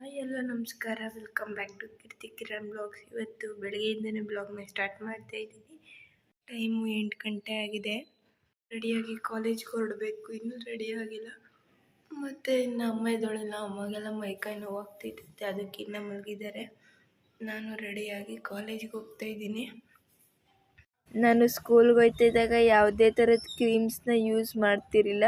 Hi ಎಲ್ಲ ನಮಸ್ಕಾರ welcome back to Keerthi Kiran blogs ಇವತ್ತು ಬೆಳಗ್ಗೆಯಿಂದನೇ ಬ್ಲಾಗ್ನ ಸ್ಟಾರ್ಟ್ ಮಾಡ್ತಾ ಇದ್ದೀನಿ. ಟೈಮು ಎಂಟು ಗಂಟೆ ಆಗಿದೆ. ರೆಡಿಯಾಗಿ ಕಾಲೇಜ್ಗೆ ಹೊರಡಬೇಕು, ಇನ್ನೂ ರೆಡಿ ಆಗಿಲ್ಲ. ಮತ್ತು ಇನ್ನು ಅಮ್ಮ ಇದ್ದೋಳಿಲ್ಲ, ಅಮ್ಮಗೆಲ್ಲ ಮೈಕೈ ನೋವಾಗ್ತಿದ್ದೆ ಅದಕ್ಕೆ ಇನ್ನೂ ಮಲಗಿದ್ದಾರೆ. ನಾನು ರೆಡಿಯಾಗಿ ಕಾಲೇಜ್ಗೆ ಹೋಗ್ತಾ ಇದ್ದೀನಿ. ನಾನು ಸ್ಕೂಲ್ಗೆ ಹೋಗ್ತಿದ್ದಾಗ ಯಾವುದೇ ಥರದ ಕ್ರೀಮ್ಸ್ನ ಯೂಸ್ ಮಾಡ್ತಿರಲಿಲ್ಲ.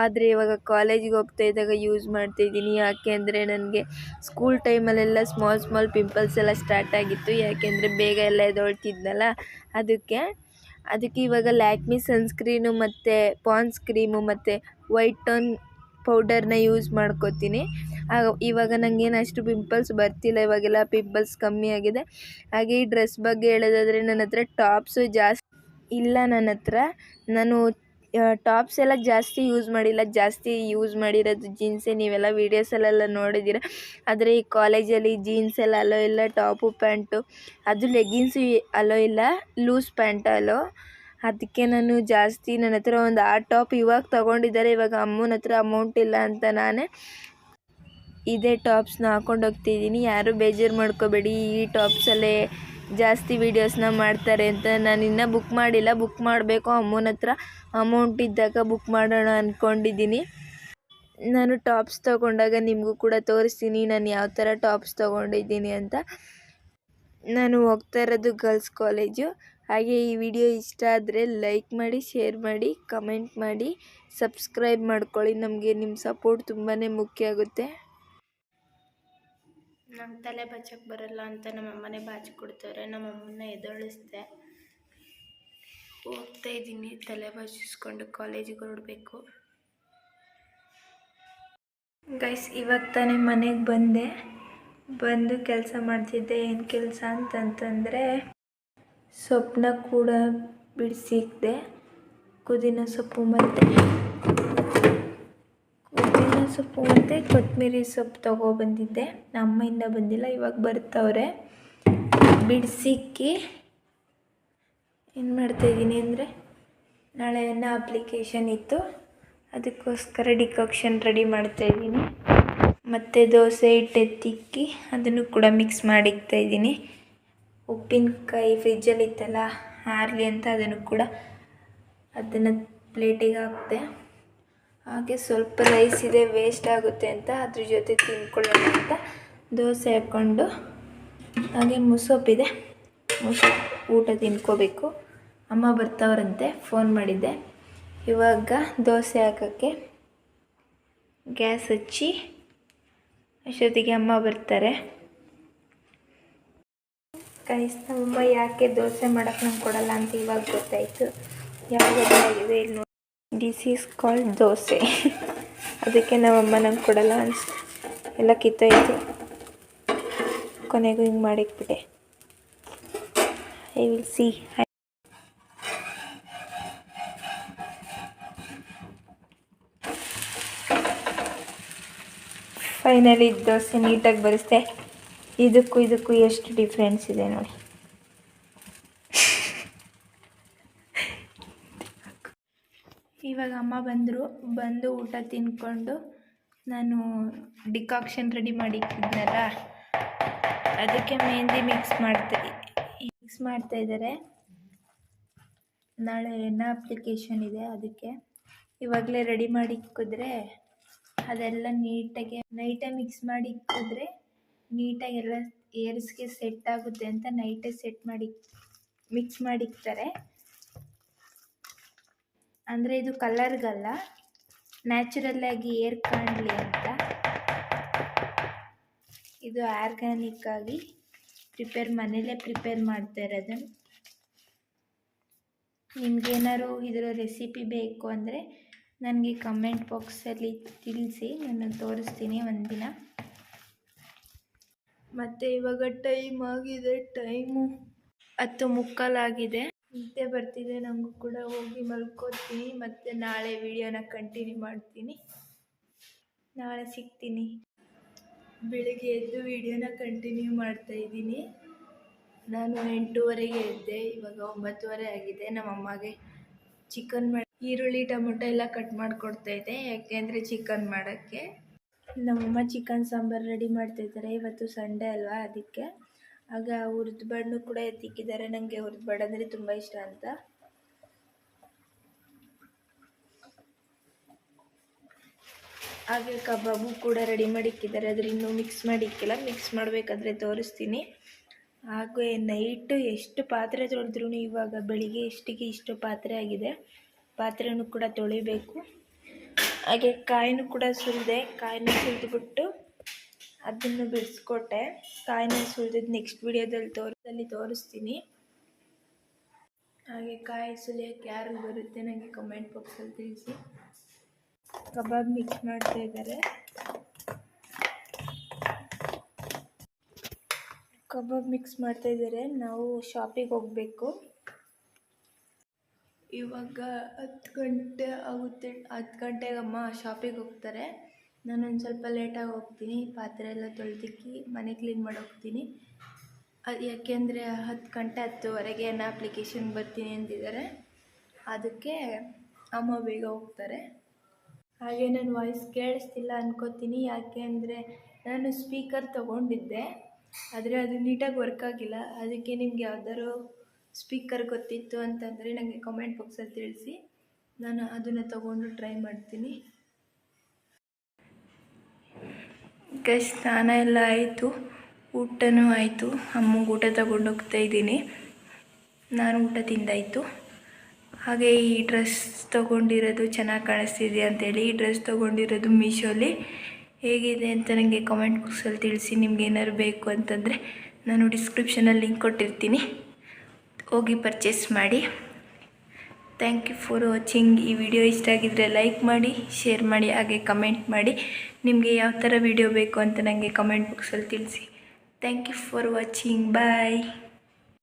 ಆದರೆ ಇವಾಗ ಕಾಲೇಜಿಗೆ ಹೋಗ್ತಾ ಇದ್ದಾಗ ಯೂಸ್ ಮಾಡ್ತಿದ್ದೀನಿ ಯಾಕೆ ಅಂದರೆ ನನಗೆ ಸ್ಕೂಲ್ ಟೈಮಲ್ಲೆಲ್ಲ ಸ್ಮಾಲ್ ಸ್ಮಾಲ್ ಪಿಂಪಲ್ಸ್ ಎಲ್ಲ ಸ್ಟಾರ್ಟ್ ಆಗಿತ್ತು. ಯಾಕೆಂದರೆ ಬೇಗ ಎಲ್ಲ ಎದ್ದೊಳ್ತಿದ್ನಲ್ಲ ಅದಕ್ಕೆ ಅದಕ್ಕೆ ಇವಾಗ ಲ್ಯಾಕ್ಮಿ ಸನ್ಸ್ಕ್ರೀನು ಮತ್ತು ಪಾನ್ಸ್ ಕ್ರೀಮು ಮತ್ತು ವೈಟ್ ಟೋನ್ ಪೌಡರ್ನ ಯೂಸ್ ಮಾಡ್ಕೋತೀನಿ. ಆಗ ಇವಾಗ ನನಗೇನು ಅಷ್ಟು ಪಿಂಪಲ್ಸ್ ಬರ್ತಿಲ್ಲ. ಇವಾಗೆಲ್ಲ ಪಿಂಪಲ್ಸ್ ಕಮ್ಮಿ ಆಗಿದೆ. ಹಾಗೆ ಈ ಡ್ರೆಸ್ ಬಗ್ಗೆ ಹೇಳೋದಾದರೆ ನನ್ನ ಹತ್ರ ಟಾಪ್ಸು ಜಾಸ್ತಿ ಇಲ್ಲ ನನ್ನ ಹತ್ರ. ನಾನು ಟಾಪ್ಸ್ ಎಲ್ಲ ಜಾಸ್ತಿ ಯೂಸ್ ಮಾಡಿಲ್ಲ, ಜಾಸ್ತಿ ಯೂಸ್ ಮಾಡಿರೋದು ಜೀನ್ಸೇ. ನೀವೆಲ್ಲ ವೀಡಿಯೋಸಲ್ಲೆಲ್ಲ ನೋಡಿದ್ದೀರ. ಆದರೆ ಈ ಕಾಲೇಜಲ್ಲಿ ಜೀನ್ಸ್ ಎಲ್ಲ ಅಲೋ ಇಲ್ಲ, ಟಾಪು, ಪ್ಯಾಂಟು, ಅದು ಲೆಗ್ಗಿನ್ಸು ಅಲೋ ಇಲ್ಲ ಲೂಸ್ ಪ್ಯಾಂಟ್ ಅಲೋ. ಅದಕ್ಕೆ ನಾನು ಜಾಸ್ತಿ ನನ್ನ ಹತ್ರ ಒಂದು ಆ ಟಾಪ್ ಇವಾಗ ತೊಗೊಂಡಿದ್ದಾರೆ. ಇವಾಗ ಅಮ್ಮನ ಹತ್ರ ಅಮೌಂಟ್ ಇಲ್ಲ ಅಂತ ನಾನೇ ಇದೇ ಟಾಪ್ಸ್ನ ಹಾಕೊಂಡು ಹೋಗ್ತಿದ್ದೀನಿ. ಯಾರೂ ಬೇಜಾರು ಮಾಡ್ಕೋಬೇಡಿ. ಈ ಟಾಪ್ಸಲ್ಲೇ ಜಾಸ್ತಿ ವೀಡಿಯೋಸ್ನ ಮಾಡ್ತಾರೆ ಅಂತ ನಾನು ಇನ್ನೂ ಬುಕ್ ಮಾಡಿಲ್ಲ. ಬುಕ್ ಮಾಡಬೇಕು ಅಮ್ಮನ ಹತ್ರ. ಅಮೌಂಟ್ ಇದ್ದಾಗ ಬುಕ್ ಮಾಡೋಣ ಅಂದ್ಕೊಂಡಿದ್ದೀನಿ ನಾನು ಟಾಪ್ಸ್ ತೊಗೊಂಡಾಗ ನಿಮಗೂ ಕೂಡ ತೋರಿಸ್ತೀನಿ ನಾನು ಯಾವ ಥರ ಟಾಪ್ಸ್ ತೊಗೊಂಡಿದ್ದೀನಿ ಅಂತ. ನಾನು ಹೋಗ್ತಾ ಇರೋದು ಗರ್ಲ್ಸ್ ಕಾಲೇಜು ಹಾಗೆ ಈ ವಿಡಿಯೋ ಇಷ್ಟ ಆದರೆ ಲೈಕ್ ಮಾಡಿ ಶೇರ್ ಮಾಡಿ ಕಮೆಂಟ್ ಮಾಡಿ ಸಬ್ಸ್ಕ್ರೈಬ್ ಮಾಡ್ಕೊಳ್ಳಿ. ನಮಗೆ ನಿಮ್ಮ ಸಪೋರ್ಟ್ ತುಂಬಾ ಮುಖ್ಯ ಆಗುತ್ತೆ. ನಂಗೆ ತಲೆ ಬಚ್ಚಕ್ಕೆ ಬರಲ್ಲ ಅಂತ ನಮ್ಮ ಅಮ್ಮನೇ ಬಾಚಿ ಕೊಡ್ತಾರೆ ನಮ್ಮಮ್ಮನ್ನ ಎದೊಳಿಸ್ದೆ ಹೋಗ್ತಾ ಇದ್ದೀನಿ, ತಲೆ ಬಾಚಿಸ್ಕೊಂಡು ಕಾಲೇಜಿಗೆ ಹೊರಡಬೇಕು. ಗೈಸ್ ಇವಾಗ ತಾನೇ ಮನೆಗೆ ಬಂದೆ. ಬಂದು ಕೆಲಸ ಮಾಡ್ತಿದ್ದೆ. ಏನು ಕೆಲಸ ಅಂತಂತಂದರೆ ಸೊಪ್ಪನ್ನ ಕೂಡ ಬಿಡಿಸಿಕ್ದೆ ಪುದೀನ ಸೊಪ್ಪು ಮತ್ತು ಸೊಪ್ಪು ಮತ್ತು ಕೊತ್ತಂಬರಿ ಸೊಪ್ಪು ತೊಗೊಬಂದಿದ್ದೆ ಇನ್ನೂ ಬಂದಿಲ್ಲ, ಇವಾಗ ಬರ್ತವ್ರೆ. ಬಿಡಿಸಿಕ್ಕಿ ಏನು ಮಾಡ್ತಾಯಿದ್ದೀನಿ ಅಂದರೆ ನಾಳೆ ಏನೋ ಅಪ್ಲಿಕೇಶನ್ ಇತ್ತು. ಅದಕ್ಕೋಸ್ಕರ ಡಿಕಾಕ್ಷನ್ ರೆಡಿ ಮಾಡ್ತಾಯಿದ್ದೀನಿ ಮತ್ತು ದೋಸೆ ಹಿಟ್ಟು ತಿಕ್ಕಿ ಅದನ್ನು ಕೂಡ ಮಿಕ್ಸ್ ಮಾಡಿಕ್ತಾಯಿದ್ದೀನಿ ಉಪ್ಪಿನಕಾಯಿ ಫ್ರಿಜ್ಜಲ್ಲಿ ಇತ್ತಲ್ಲ, ಹಾರಲಿ ಅಂತ ಅದನ್ನು ಕೂಡ ಅದನ್ನು ಪ್ಲೇಟಿಗೆ ಹಾಕಿದೆ. ಹಾಗೆ ಸ್ವಲ್ಪ ರೈಸ್ ಇದೆ ವೇಸ್ಟ್ ಆಗುತ್ತೆ ಅಂತ ಅದ್ರ ಜೊತೆ ತಿನ್ಕೊಳ್ಳೋಣ ಅಂತ ದೋಸೆ ಹಾಕ್ಕೊಂಡು. ಹಾಗೆ ಮುಸೊಪ್ಪಿದೆ. ಮುಸೊಪ್ಪು ಊಟ ತಿನ್ಕೋಬೇಕು. ಅಮ್ಮ ಬರ್ತವ್ರಂತೆ ಫೋನ್ ಮಾಡಿದ್ದೆ. ಇವಾಗ ದೋಸೆ ಹಾಕೋಕ್ಕೆ ಗ್ಯಾಸ್ ಹಚ್ಚಿ ಅಷ್ಟೊತ್ತಿಗೆ ಅಮ್ಮ ಬರ್ತಾರೆ. ಕೈಸ್ ತುಂಬ ಯಾಕೆ ದೋಸೆ ಮಾಡೋಕ್ಕೆ ನಂಗೆ ಕೊಡಲ್ಲ ಅಂತ ಇವಾಗ ಗೊತ್ತಾಯಿತು. ಯಾವಾಗ ಇಲ್ಲಿ ನೋಡಿ. ದಿಸ್ ಈಸ್ ಕಾಲ್ಡ್ ದೋಸೆ ಅದಕ್ಕೆ ನಮ್ಮಮ್ಮ ನಂಗೆ ಕೊಡಲ್ಲ ಅನ್ಸ್, ಎಲ್ಲ ಕಿತ್ತೋಯ್ತು. ಕೊನೆಗೂ ಹಿಂಗೆ ಮಾಡಿಕ್ಬಿಟ್ಟೆ I will see finally dosa ನೀಟಾಗಿ ಬರಿಸ್ದೆ. ಇದಕ್ಕೂ ಇದಕ್ಕೂ ಎಷ್ಟು ಡಿಫ್ರೆನ್ಸ್ ಇದೆ ನೋಡಿ. ಇವಾಗ ಅಮ್ಮ ಬಂದರು, ಬಂದು ಊಟ ತಿನ್ಕೊಂಡು ನಾನು ಡಿಕಾಕ್ಷನ್ ರೆಡಿ ಮಾಡಿಕ್ಕಿದ್ನಲ್ಲ ಅದಕ್ಕೆ ಮೆಹಂದಿ ಮಿಕ್ಸ್ ಮಾಡ್ತೀನಿ ಮಿಕ್ಸ್ ಮಾಡ್ತಾ ಇದ್ದಾರೆ. ನಾಳೆ ಎಣ್ಣೆ ಅಪ್ಲಿಕೇಶನ್ ಇದೆ ಅದಕ್ಕೆ, ಇವಾಗಲೇ ರೆಡಿ ಮಾಡಿ ಇಕ್ಕಿದ್ರೆ ಅದೆಲ್ಲ ನೀಟಾಗಿ ನೈಟೇ ಮಿಕ್ಸ್ ಮಾಡಿ ಇಕ್ಕಿದ್ರೆ ನೀಟಾಗಿ ಎಲ್ಲ ಏರ್ಸ್ಗೆ ಸೆಟ್ ಆಗುತ್ತೆ ಅಂತ ನೈಟೇ ಸೆಟ್ ಮಾಡಿ ಮಿಕ್ಸ್ ಮಾಡಿ ಇಕ್ತಾರೆ ಅಂದರೆ ಇದು ಕಲರ್ಗಲ್ಲ ನ್ಯಾಚುರಲ್ಲಾಗಿ ಏರ್ ಕಾಣಲಿ ಅಂತ. ಇದು ಆರ್ಗ್ಯಾನಿಕ್ಕಾಗಿ ಪ್ರಿಪೇರ್ ಮನೇಲೇ ಪ್ರಿಪೇರ್ ಮಾಡ್ತಾ ಇರೋದು ನಿಮ್ಗೇನಾದ್ರು ಇದರ ರೆಸಿಪಿ ಬೇಕು ಅಂದರೆ ನನಗೆ ಕಮೆಂಟ್ ಬಾಕ್ಸಲ್ಲಿ ತಿಳಿಸಿ ನಾನು ತೋರಿಸ್ತೀನಿ ಒಂದಿನ. ಮತ್ತು ಇವಾಗ ಟೈಮ್ ಆಗಿದೆ ಟೈಮು ಹತ್ತು ಮುಕ್ಕಾಲಾಗಿದೆ. ನಿದ್ದೆ ಬರ್ತಿದೆ ನನಗೂ ಕೂಡ ಹೋಗಿ ಮಲ್ಕೋತೀನಿ, ಮತ್ತು ನಾಳೆ ವಿಡಿಯೋನ ಕಂಟಿನ್ಯೂ ಮಾಡ್ತೀನಿ. ನಾಳೆ ಸಿಗ್ತೀನಿ. ಬೆಳಿಗ್ಗೆ ಎದ್ದು ವಿಡಿಯೋನ ಕಂಟಿನ್ಯೂ ಮಾಡ್ತಾ ಇದ್ದೀನಿ. ನಾನು ಎಂಟೂವರೆಗೆ ಎದ್ದೆ, ಇವಾಗ ಒಂಬತ್ತುವರೆ ಆಗಿದೆ. ನಮ್ಮಮ್ಮಗೆ ಚಿಕನ್ ಮಾಡಿ, ಈರುಳ್ಳಿ, ಟೊಮೊಟೊ ಎಲ್ಲ ಕಟ್ ಮಾಡಿಕೊಡ್ತಾಯಿದ್ದೆ ಯಾಕೆಂದರೆ ಚಿಕನ್ ಮಾಡೋಕ್ಕೆ. ನಮ್ಮಮ್ಮ ಚಿಕನ್ ಸಾಂಬಾರು ರೆಡಿ ಮಾಡ್ತಾಯಿದ್ದಾರೆ ಇವತ್ತು ಸಂಡೇ ಅಲ್ವಾ, ಅದಕ್ಕೆ. ಆಗ ಹುರಿದ ಬಣ್ಣು ಕೂಡ ಎತ್ತಿಕ್ಕಿದ್ದಾರೆ. ನನಗೆ ಹುರಿದ ಬಣ್ಣ ಅಂದರೆ ತುಂಬ ಇಷ್ಟ ಅಂತ. ಹಾಗೆ ಕಬಾಬು ಕೂಡ ರೆಡಿ ಮಾಡಿಕ್ಕಿದ್ದಾರೆ. ಅದ್ರ ಇನ್ನೂ ಮಿಕ್ಸ್ ಮಾಡಿಕ್ಕಿಲ್ಲ. ಮಿಕ್ಸ್ ಮಾಡಬೇಕಾದ್ರೆ ತೋರಿಸ್ತೀನಿ. ಹಾಗೆ ನೈಟು ಎಷ್ಟು ಪಾತ್ರೆ ತೊಳೆದ್ರೂ ಇವಾಗ ಬೆಳಿಗ್ಗೆ ಎಷ್ಟಿಗೆ ಇಷ್ಟು ಪಾತ್ರೆ ಆಗಿದೆ. ಪಾತ್ರೆನೂ ಕೂಡ ತೊಳಿಬೇಕು. ಹಾಗೆ ಕಾಯಿನೂ ಕೂಡ ಸುಲಿದೆ ಕಾಯಿನ ಸುಲಿದ್ಬಿಟ್ಟು ಅದನ್ನು ಬಿಡಿಸ್ಕೊಟ್ಟೆ. ಕಾಯಿನ ಸುಲಿದಿದ್ದು ನೆಕ್ಸ್ಟ್ ವಿಡಿಯೋದಲ್ಲಿ ತೋರಿಸಲ್ಲಿ ತೋರಿಸ್ತೀನಿ. ಹಾಗೆ ಕಾಯಿ ಸುಲಿಯೋಕ್ಕೆ ಯಾರು ಬರುತ್ತೆ. ನನಗೆ ಕಮೆಂಟ್ ಬಾಕ್ಸಲ್ಲಿ ತಿಳಿಸಿ. ಕಬಾಬ್ ಮಿಕ್ಸ್ ಮಾಡ್ತಾ ಇದ್ದಾರೆ. ಕಬಾಬ್ ಮಿಕ್ಸ್ ಮಾಡ್ತಾ ಇದ್ದಾರೆ. ನಾವು ಶಾಪಿಗೆ ಹೋಗಬೇಕು. ಇವಾಗ ಹತ್ತು ಗಂಟೆ ಆಗುತ್ತೆ ಹತ್ತು ಗಂಟೆಗೆ ಅಮ್ಮ ಶಾಪಿಗೆ ಹೋಗ್ತಾರೆ. ನಾನೊಂದು ಸ್ವಲ್ಪ ಲೇಟಾಗಿ ಹೋಗ್ತೀನಿ, ಪಾತ್ರೆ ಎಲ್ಲ ತೊಳೆದಿಕ್ಕಿ ಮನೆ ಕ್ಲೀನ್ ಮಾಡಿ ಹೋಗ್ತೀನಿ ಅದು ಯಾಕೆಂದರೆ ಹತ್ತು ಗಂಟೆ ಹತ್ತುವರೆಗೆ ನಾನು ಅಪ್ಲಿಕೇಶನ್ ಬರ್ತೀನಿ ಅಂದಿದ್ದಾರೆ. ಅದಕ್ಕೆ ಅಮ್ಮ ಬೇಗ ಹೋಗ್ತಾರೆ. ಹಾಗೆ ನನ್ನ ವಾಯ್ಸ್ ಕೇಳಿಸ್ತಿಲ್ಲ ಅನ್ಕೋತೀನಿ ಯಾಕೆ ಅಂದರೆ ನಾನು ಸ್ಪೀಕರ್ ತೊಗೊಂಡಿದ್ದೆ. ಆದರೆ ಅದು ನೀಟಾಗಿ ವರ್ಕ್ ಆಗಿಲ್ಲ. ಅದಕ್ಕೆ ನಿಮ್ಗೆ ಯಾವ್ದಾದ್ರು ಸ್ಪೀಕರ್ ಗೊತ್ತಿತ್ತು ಅಂತಂದರೆ ನನಗೆ ಕಮೆಂಟ್ ಬಾಕ್ಸಲ್ಲಿ ತಿಳಿಸಿ. ನಾನು ಅದನ್ನು ತಗೊಂಡು ಟ್ರೈ ಮಾಡ್ತೀನಿ. ಈಗ ಸ್ನಾನ ಎಲ್ಲ ಆಯಿತು, ಊಟನೂ ಆಯಿತು. ಅಮ್ಮಗೆ ಊಟ ತಗೊಂಡು ಹೋಗ್ತಾ ಇದ್ದೀನಿ. ನಾನು ಊಟ ತಿಂದಾಯಿತು. ಹಾಗೆ ಈ ಡ್ರೆಸ್ ತೊಗೊಂಡಿರೋದು ಚೆನ್ನಾಗಿ ಕಾಣಿಸ್ತಿದೆ ಅಂತೇಳಿ, ಈ ಡ್ರೆಸ್ ತೊಗೊಂಡಿರೋದು ಮೀಶೋಲಿ. ಹೇಗಿದೆ ಅಂತ ನನಗೆ ಕಾಮೆಂಟ್ ಬಾಕ್ಸಲ್ಲಿ ತಿಳಿಸಿ, ನಿಮ್ಗೆ ಏನಾದ್ರು ಬೇಕು ಅಂತಂದರೆ ನಾನು ಡಿಸ್ಕ್ರಿಪ್ಷನಲ್ಲಿ ಲಿಂಕ್ ಕೊಟ್ಟಿರ್ತೀನಿ. ಹೋಗಿ ಪರ್ಚೇಸ್ ಮಾಡಿ. ಥ್ಯಾಂಕ್ ಯು ಫಾರ್ ವಾಚಿಂಗ್ ಈ ವಿಡಿಯೋ ಇಷ್ಟ ಆಗಿದ್ದರೆ ಲೈಕ್ ಮಾಡಿ ಶೇರ್ ಮಾಡಿ, ಹಾಗೆ ಕಮೆಂಟ್ ಮಾಡಿ. ನಿಮಗೆ ಯಾವ ಥರ ವಿಡಿಯೋ ಬೇಕು ಅಂತ ನನಗೆ ಕಮೆಂಟ್ ಬಾಕ್ಸಲ್ಲಿ ತಿಳಿಸಿ. Thank you for watching bye